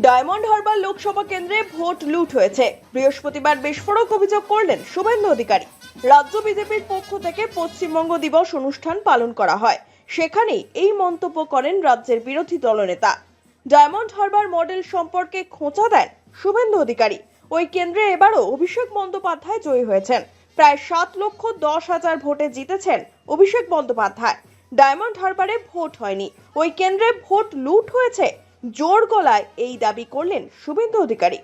Diamond Harbour Lok Sabha কেন্দ্রে vote লুট হয়েছে। বৃহস্পতিবার বিস্ফোরক অভিযোগ করলেন শুভেন্দু অধিকারী। রাজ্য বিজেপির পক্ষ থেকে পশ্চিমবঙ্গ দিবস অনুষ্ঠান পালন করা হয়। সেখানেই এই মন্তব্য করেন রাজ্যের বিরোধী দলনেতা। ডায়মন্ড হারবার মডেল সম্পর্কে খোঁচা দেন শুভেন্দু অধিকারী। ওই কেন্দ্রে এবারও অভিষেক বন্দ্যোপাধ্যায় জয়ী হয়েছেন। প্রায় সাত লক্ষ দশ হাজার ভোটে জিতেছেন অভিষেক বন্দ্যোপাধ্যায়। ডায়মন্ড হারবারে ভোট হয়নি। ওই কেন্দ্রে ভোট লুট হয়েছে জোর গলায় এই দাবি করলেন শুভেন্দু অধিকারী।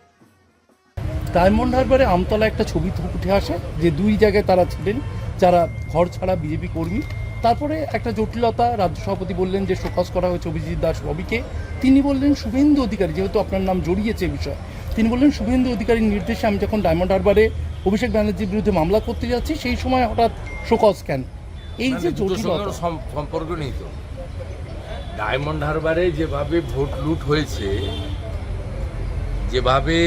ডায়মন্ড হারবারে আমতলা একটা ছবি উঠে আসে যে দুই জায়গায় তারা ছিলেন যারা ঘর ছাড়া বিজেপি কর্মী। তারপরে একটা জটিলতা রাজ্য সভাপতি বললেন যে শোকজ করা হয়েছে অভিজিৎ দাস রবিকে। তিনি বললেন শুভেন্দু অধিকারী যেহেতু আপনার নাম জড়িয়েছে এই বিষয় তিনি বললেন শুভেন্দু অধিকারীর নির্দেশে আমি যখন ডায়মন্ড হারবারে অভিষেক ব্যানার্জির বিরুদ্ধে মামলা করতে যাচ্ছি সেই সময় হঠাৎ শোকজ কেন? এই যে না, দুটোর সঙ্গে জটিলতা সম্পর্ক নেই তো। ডায়মন্ড হারবারে যেভাবে ভোট লুট হয়েছে, যেভাবে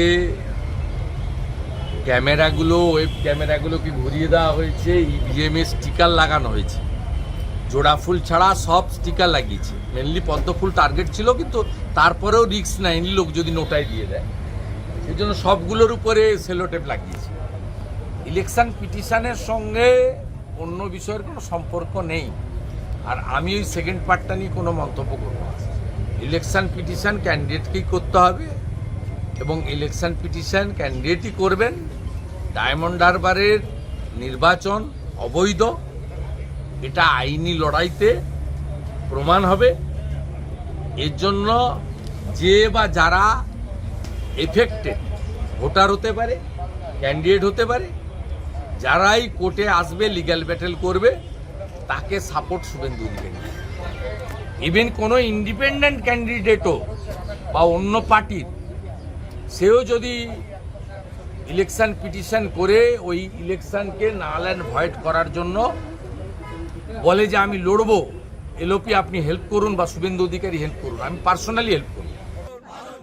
ক্যামেরাগুলো, ওয়েব ক্যামেরাগুলোকে ঘুরিয়ে দেওয়া হয়েছে ইভিএম এর স্টিকার লাগানো হয়েছে। জোড়া ফুল ছাড়া সব স্টিকার লাগিয়েছে। মেনলি পদ্ম ফুল টার্গেট ছিল, কিন্তু তারপরেও রিস্ক নেয়নি, লোক যদি নোটাই দিয়ে দেয়। সেই জন্য সবগুলোর উপরে সেলোটেপ লাগিয়েছে। ইলেকশন পিটিশনের সঙ্গে অন্য বিষয়ের কোনো সম্পর্ক নেই। আর আমি ওই সেকেন্ড পার্টটা নিয়ে কোনো মন্তব্য করব না। ইলেকশন পিটিশন ক্যান্ডিডেটকেই করতে হবে এবং ইলেকশন পিটিশন ক্যান্ডিডেটই করবেন। ডায়মন্ড হারবারের নির্বাচন অবৈধ। এটা আইনি লড়াইতে প্রমাণ হবে। এর জন্য যে বা যারা এফেক্টেড ভোটার হতে পারে ক্যান্ডিডেট হতে পারে, যারাই কোর্টে আসবে লিগ্যাল ব্যাটেল করবে তাকে সাপোর্ট শুভেন্দু অধিকারী। ইভেন কোনো ইন্ডিপেন্ডেন্ট ক্যান্ডিডেটও বা অন্য পার্টির, সেও যদি ইলেকশন পিটিশন করে ওই ইলেকশনকে নাল অ্যান্ড ভয়েড করার জন্য বলে যে আমি লড়বো, এলওপি আপনি হেল্প করুন বা শুভেন্দু অধিকারী হেল্প করুন। আমি পার্সোনালি হেল্প করব।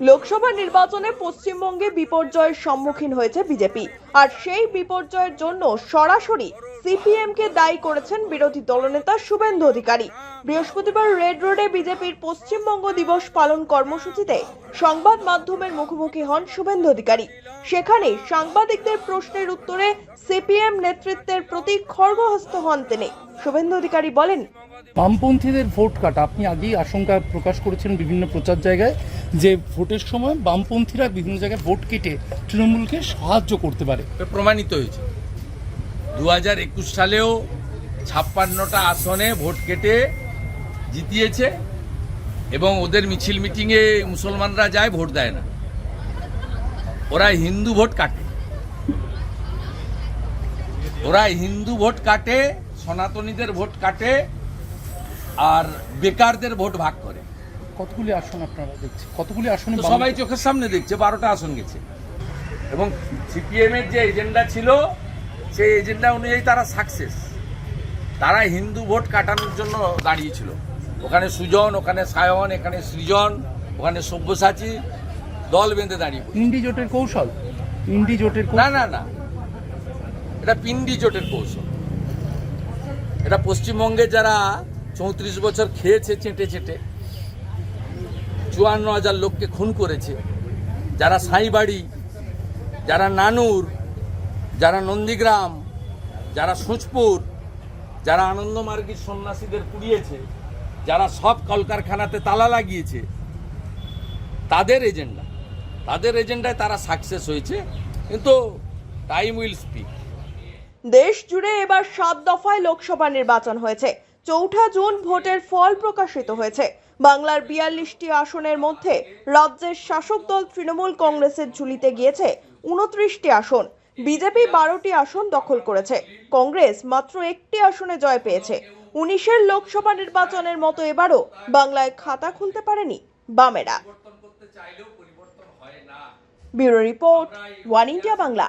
লোকসভা নির্বাচনে পশ্চিমবঙ্গে বিপর্যয়ের সম্মুখীন হয়েছে বিজেপি। আর সেই বিপর্যয়ের জন্য সরাসরি সিপিএম কে দায়ী করেছেন বিরোধী দলনেতা শুভেন্দু অধিকারী। বৃহস্পতিবার রেড রোডে বিজেপির পশ্চিমবঙ্গ দিবস পালন কর্মসূচিতে সংবাদ মাধ্যমের মুখোমুখি হন শুভেন্দু অধিকারী। সেখানে সাংবাদিকদের প্রশ্নের উত্তরে সিপিএম নেতৃত্বের প্রতি খড়গহস্ত হন তিনি। শুভেন্দু অধিকারী বলেন বামপন্থীদের ভোট কাটা। আপনি আগেই আশঙ্কা প্রকাশ করেছেন বিভিন্ন প্রচার জায়গায় যে ভোটের সময় বামপন্থীরা বিভিন্ন জায়গায় ভোট কেটে তৃণমূলকে সাহায্য করতে পারে। প্রমাণিত হয়েছে। দু হাজার একুশ সালেও ছাপ্পান্নটা আসনে ভোট কেটে জিতিয়েছে এবং ওদের মিছিল মিটিংয়ে মুসলমানরা যায়, ভোট দেয় না। ওরা হিন্দু ভোট কাটে। ওরা হিন্দু ভোট কাটে, সনাতনীদের ভোট কাটে আর বেকারদের ভোট ভাগ করে। কতগুলি আসন আপনারা দেখছেন? কতগুলি আসন সবাই চোখের সামনে দেখছে বারোটা আসন গেছে। এবং সিপিএম এর যে এজেন্ডা ছিল সেই এজেন্ডা অনুযায়ী তারা সাকসেস তারা হিন্দু ভোট কাটানোর জন্য দাঁড়িয়েছিল। ওখানে সুজন ওখানে সায়ন এখানে সৃজন ওখানে সব্যসাচী দল বেঁধে দাঁড়িয়ে। ইন্ডি জোটের কৌশল? ইন্ডি জোটের না না না। এটা পিন্ডি জোটের কৌশল। এটা পশ্চিমবঙ্গে যারা চৌত্রিশ বছর খেয়েছে চেটে চেটে। চুয়ান্ন হাজার লোককে খুন করেছে। যারা সাঁইবাড়ি, যারা নানুর, যারা নন্দীগ্রাম, যারা সুচপুর, যারা আনন্দমার্গীর সন্ন্যাসীদের পুড়িয়েছে, যারা সব কলকারখানাতে তালা লাগিয়েছে, তাদের এজেন্ডা। তাদের এজেন্ডায় তারা সাকসেস হয়েছে, কিন্তু টাইম উইল স্পিক দেশ জুড়ে এবার সাত দফায় লোকসভা নির্বাচন হয়েছে। চৌঠা জুন ভোটের ফল প্রকাশিত হয়েছে। বাংলার বিয়াল্লিশটি আসনের মধ্যে রাজ্যের শাসক দল তৃণমূল কংগ্রেসের ঝুলিতে গিয়েছে উনত্রিশটি আসন। বিজেপি বারোটি আসন দখল করেছে। কংগ্রেস মাত্র একটি আসনে জয় পেয়েছে। উনিশের লোকসভা নির্বাচনের মতো এবারও বাংলায় খাতা খুলতে পারেনি বামেরা। Bureau report, one India Bangla.